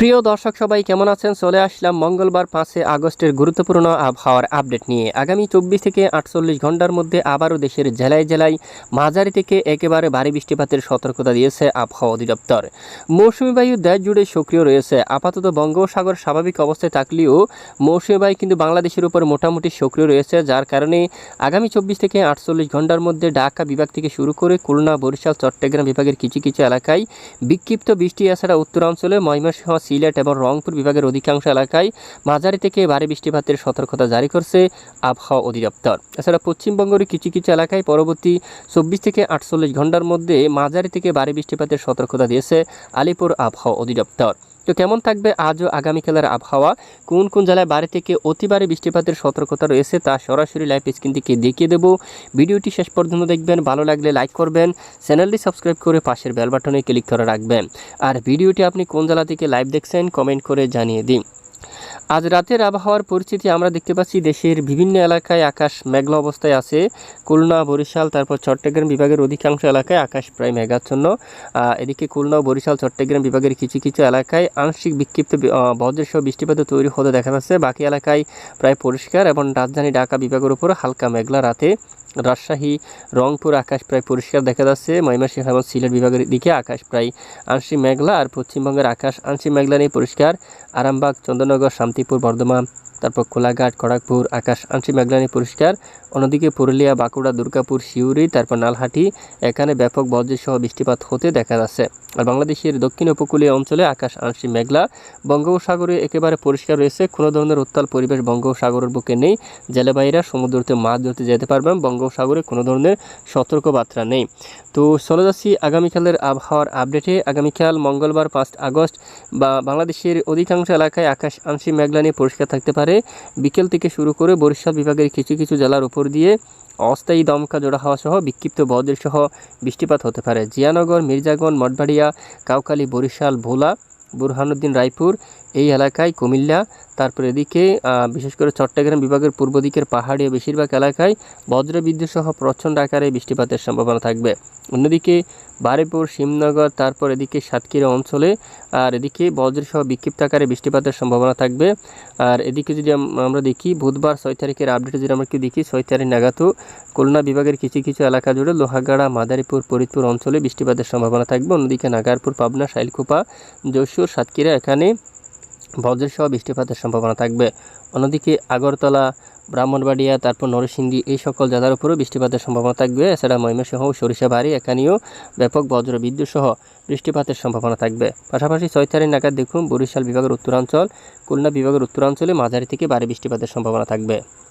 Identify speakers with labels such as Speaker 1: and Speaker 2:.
Speaker 1: প্রিয় দর্শক, সবাই কেমন আছেন? চলে আসলাম মঙ্গলবার পাঁচে আগস্টের গুরুত্বপূর্ণ আবহাওয়ার আপডেট নিয়ে। আগামী চব্বিশ থেকে আটচল্লিশ ঘণ্টার মধ্যে আবারও দেশের জেলায় জেলায় মাঝারি থেকে একেবারে ভারী বৃষ্টিপাতের সতর্কতা দিয়েছে আবহাওয়া অধিদপ্তর। মৌসুমি বায়ু দেশ জুড়ে সক্রিয় রয়েছে। আপাতত বঙ্গোপসাগর স্বাভাবিক অবস্থায় থাকলেও মৌসুমি বায়ু কিন্তু বাংলাদেশের উপর মোটামুটি সক্রিয় রয়েছে, যার কারণে আগামী চব্বিশ থেকে আটচল্লিশ ঘণ্টার মধ্যে ঢাকা বিভাগ থেকে শুরু করে খুলনা, বরিশাল, চট্টগ্রাম বিভাগের কিছু কিছু এলাকায় বিক্ষিপ্ত বৃষ্টি, এছাড়া উত্তরাঞ্চলে ময়মনসিংহ সিলেট এবং রংপুর বিভাগের অধিকাংশ এলাকায় মাঝারি থেকে ভারী বৃষ্টিপাতের সতর্কতা জারি করছে আবহাওয়া অধিদপ্তর। এছাড়া পশ্চিমবঙ্গের কিছু কিছু এলাকায় পরবর্তী চব্বিশ থেকে আটচল্লিশ ঘণ্টার মধ্যে মাঝারি থেকে ভারী বৃষ্টিপাতের সতর্কতা দিয়েছে আলিপুর আবহাওয়া অধিদপ্তর। তো কেমন থাকবে আজও আগামীকালের আবহাওয়া? কোন কোন জেলায় বাড়ি থেকে অতিবারে বৃষ্টিপাতের সতর্কতা রয়েছে তা সরাসরি লাইভ স্ক্রিন থেকে দেখিয়ে দেবো। ভিডিওটি শেষ পর্যন্ত দেখবেন, ভালো লাগলে লাইক করবেন, চ্যানেলটি সাবস্ক্রাইব করে পাশের বেল বাটনে ক্লিক করে রাখবেন। আর ভিডিওটি আপনি কোন জেলা থেকে লাইভ দেখছেন কমেন্ট করে জানিয়ে দিন। আজ রাতের আবহাওয়ার পরিস্থিতি আমরা দেখতে পাচ্ছি দেশের বিভিন্ন এলাকায় আকাশ মেঘলা অবস্থায় আছে। খুলনা বরিশাল তারপর চট্টগ্রাম বিভাগের অধিকাংশ এলাকায় আকাশ প্রায় মেঘাচ্ছন্ন। এদিকে খুলনা বরিশাল চট্টগ্রাম বিভাগের কিছু কিছু এলাকায় আংশিক বিক্ষিপ্ত বি- আহ, বজ্রের সহ বৃষ্টিপাত তৈরি হতে দেখা যাচ্ছে। বাকি এলাকায় প্রায় পরিষ্কার এবং রাজধানী ঢাকা বিভাগের উপর হালকা মেঘলা রাতে। রাজশাহী রংপুর আকাশ প্রায় পরিষ্কার দেখা যাচ্ছে। ময়মনসিংহ এবং সিলেট বিভাগের দিকে আকাশ প্রায় আংশিক মেঘলা। আর পশ্চিমবঙ্গের আকাশ আংশিক মেঘলা নিয়ে পরিষ্কার। আরামবাগ চন্দ্রনগর শান্তিপুর বর্ধমান। তারপর কোলাঘাট, খড়গপুর, আকাশ, আংশিক মেঘলানি নিয়ে পরিষ্কার। অন্যদিকে পুরুলিয়া, বাঁকুড়া, দুর্গাপুর শিউরি তারপর নালহাটি, এখানে ব্যাপক বজ্রের সহ বৃষ্টিপাত হতে দেখা যাচ্ছে। আর বাংলাদেশের দক্ষিণ উপকূলীয় অঞ্চলে আকাশ আংশিক মেঘলা। বঙ্গোপসাগরে একেবারে পরিষ্কার রয়েছে। কোনো ধরনের উত্তাল পরিবেশ বঙ্গোপসাগরের বুকে নেই। জেলেবাহীরা সমুদ্রতে মাছ ধরতে যেতে পারবেন। বঙ্গোপসাগরে কোনো ধরনের সতর্কবার্তা নেই। তো চলে যাচ্ছি আগামীকালের আবহাওয়ার আপডেটে। আগামীকাল মঙ্গলবার পাঁচ আগস্ট বা বাংলাদেশের অধিকাংশ এলাকায় আকাশ আংশিক মেঘলা নিয়ে পরিষ্কার থাকতে পারে। বিকেল থেকে শুরু করে বরিশাল বিভাগের কিছু কিছু জেলার উপর দিয়ে অস্থায়ী দমকা জোড়া হওয়া সহ বিক্ষিপ্ত বদের সহ বৃষ্টিপাত হতে পারে। জিয়ানগর, মির্জাগঞ্জ, মঠবাড়িয়া কাউকালি বরিশাল, ভোলা, বুরহানুদ্দিন, রায়পুর এই এলাকায় কুমিল্লা, তারপর এদিকে বিশেষ করে চট্টগ্রাম বিভাগের পূর্ব দিকের পাহাড়ি বেশিরভাগ এলাকায় বজ্রবিদ্যুৎ সহ প্রচণ্ড আকারে বৃষ্টিপাতের সম্ভাবনা থাকবে। অন্যদিকে বারেপুর শিবনগর, তারপর এদিকে সাতক্ষীরা অঞ্চলে, আর এদিকে বজ্রসহ বিক্ষিপ্ত আকারে বৃষ্টিপাতের সম্ভাবনা থাকবে। আর এদিকে যদি আমরা দেখি, বুধবার ছয় তারিখের আপডেটে যদি আমরা কি দেখি, ছয় তারিখ নাগাদও খুলনা বিভাগের কিছু কিছু এলাকা জুড়ে লোহাগাড়া, মাদারীপুর, ফরিদপুর অঞ্চলে বৃষ্টিপাতের সম্ভাবনা থাকবে। অন্যদিকে নাগারপুর, পাবনা, শাইলকুপা, যশোর, সাতক্ষীরা এখানে বজ্রের সহ বৃষ্টিপাতের সম্ভাবনা থাকবে। অন্যদিকে আগরতলা, ব্রাহ্মণবাড়িয়া, তারপর নরসিংদী এই সকল জেলার উপরেও বৃষ্টিপাতের সম্ভাবনা থাকবে। এছাড়া ময়মনসিংহ, সরিষা সরিষাবাড়ি এখানেও ব্যাপক বজ্র, বিদ্যুৎ সহ বৃষ্টিপাতের সম্ভাবনা থাকবে। পাশাপাশি ছয় তারিখ নাগাদ দেখুন, বরিশাল বিভাগের উত্তরাঞ্চল, খুলনা বিভাগের উত্তরাঞ্চলে মাঝারি থেকে ভারী বৃষ্টিপাতের সম্ভাবনা থাকবে।